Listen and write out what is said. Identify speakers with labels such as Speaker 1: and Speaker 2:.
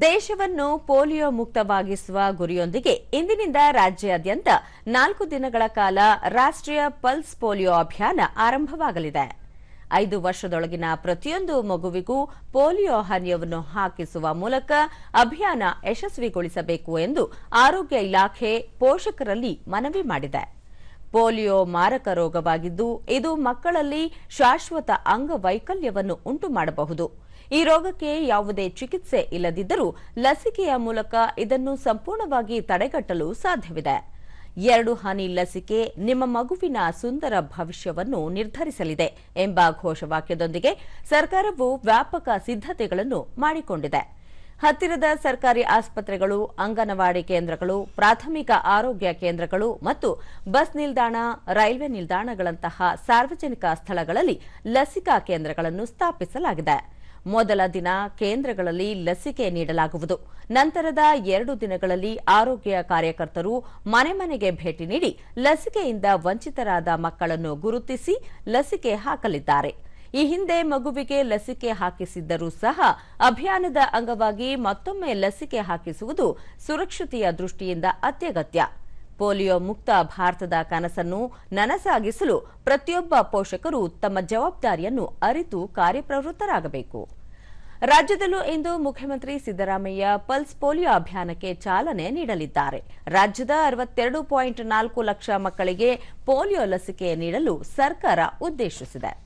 Speaker 1: ದೇಶವನ್ನು ಪೋಲಿಯೋ ಮುಕ್ತವಾಗಿಸುವ ಗುರಿಯೊಂದಿಗೆ ಇಂದಿನಿಂದ ರಾಜ್ಯಾದ್ಯಂತ ನಾಲ್ಕು ದಿನಗಳ ಕಾಲ ರಾಷ್ಟ್ರೀಯ ಪಲ್ಸ್ ಪೋಲಿಯೋ ಅಭಿಯಾನ ಆರಂಭವಾಗಲಿದೆ. ಐದು ವರ್ಷದೊಳಗಿನ ಪ್ರತಿಯೊಂದು ಮಗುವಿಗೂ ಪೋಲಿಯೋ ಹನಿಯನ್ನು ಹಾಕಿಸುವ ಮೂಲಕ ಅಭಿಯಾನ ಯಶಸ್ವಿಗೊಳಿಸಬೇಕು ಎಂದು ಆರೋಗ್ಯ ಇಲಾಖೆ ಪೋಷಕರಲ್ಲಿ ಮನವಿ ಮಾಡಿದೆ. ಪೋಲಿಯೋ ಮಾರಕ ರೋಗವಾಗಿದ್ದು, ಇದು ಮಕ್ಕಳಲ್ಲಿ ಶಾಶ್ವತ ಅಂಗವೈಕಲ್ಯವನ್ನು ಉಂಟು ಮಾಡಬಹುದು ಈ ರೋಗಕ್ಕೆ ಯಾವುದೇ ಚಿಕಿತ್ಸೆ ಇಲ್ಲದಿದ್ದರೂ ಲಸಿಕೆಯ ಮೂಲಕ ಇದನ್ನು ಸಂಪೂರ್ಣವಾಗಿ ತಡೆಗಟ್ಟಲು ಸಾಧ್ಯವಿದೆ. ಎರಡು ಹನಿ ಲಸಿಕೆ ನಿಮ್ಮ ಮಗುವಿನ ಸುಂದರ ಭವಿಷ್ಯವನ್ನು ನಿರ್ಧರಿಸಲಿದೆ ಎಂಬ ಘೋಷವಾಕ್ಯದೊಂದಿಗೆ ಸರ್ಕಾರವು ವ್ಯಾಪಕ ಸಿದ್ಧತೆಗಳನ್ನು ಮಾಡಿಕೊಂಡಿದೆ. ಹತ್ತಿರದ ಸರ್ಕಾರಿ ಆಸ್ಪತ್ರೆಗಳು, ಅಂಗನವಾಡಿ ಕೇಂದ್ರಗಳು, ಪ್ರಾಥಮಿಕ ಆರೋಗ್ಯ ಕೇಂದ್ರಗಳು ಮತ್ತು ಬಸ್ ನಿಲ್ದಾಣ, ರೈಲ್ವೆ ನಿಲ್ದಾಣಗಳಂತಹ ಸಾರ್ವಜನಿಕ ಸ್ಥಳಗಳಲ್ಲಿ ಲಸಿಕಾ ಕೇಂದ್ರಗಳನ್ನು ಸ್ಥಾಪಿಸಲಾಗಿದೆ. ಮೊದಲ ದಿನ ಕೇಂದ್ರಗಳಲ್ಲಿ ಲಸಿಕೆ ನೀಡಲಾಗುವುದು. ನಂತರದ ಎರಡು ದಿನಗಳಲ್ಲಿ ಆರೋಗ್ಯ ಕಾರ್ಯಕರ್ತರು ಮನೆ ಮನೆಗೆ ಭೇಟಿ ನೀಡಿ ಲಸಿಕೆಯಿಂದ ವಂಚಿತರಾದ ಮಕ್ಕಳನ್ನು ಗುರುತಿಸಿ ಲಸಿಕೆ ಹಾಕಲಿದ್ದಾರೆ. ಈ ಹಿಂದೆ ಮಗುವಿಗೆ ಲಸಿಕೆ ಹಾಕಿಸಿದ್ದರೂ ಸಹ ಅಭಿಯಾನದ ಅಂಗವಾಗಿ ಮತ್ತೊಮ್ಮೆ ಲಸಿಕೆ ಹಾಕಿಸುವುದು ಸುರಕ್ಷತೆಯ ದೃಷ್ಟಿಯಿಂದ ಅತ್ಯಗತ್ಯ. ಪೋಲಿಯೋ ಮುಕ್ತ ಭಾರತದ ಕನಸನ್ನು ನನಸಾಗಿಸಲು ಪ್ರತಿಯೊಬ್ಬ ಪೋಷಕರು ತಮ್ಮ ಜವಾಬ್ದಾರಿಯನ್ನು ಅರಿತು ಕಾರ್ಯಪ್ರವೃತ್ತರಾಗಬೇಕು. ರಾಜ್ಯದಲ್ಲೂ ಇಂದು ಮುಖ್ಯಮಂತ್ರಿ ಸಿದ್ದರಾಮಯ್ಯ ಪಲ್ಸ್ ಪೋಲಿಯೋ ಅಭಿಯಾನಕ್ಕೆ ಚಾಲನೆ ನೀಡಲಿದ್ದಾರೆ. ರಾಜ್ಯದ ಅರವತ್ತೆರಡು ಪಾಯಿಂಟ್ ನಾಲ್ಕು ಲಕ್ಷ ಮಕ್ಕಳಿಗೆ ಪೋಲಿಯೋ ಲಸಿಕೆ ನೀಡಲು ಸರ್ಕಾರ ಉದ್ದೇಶಿಸಿದೆ.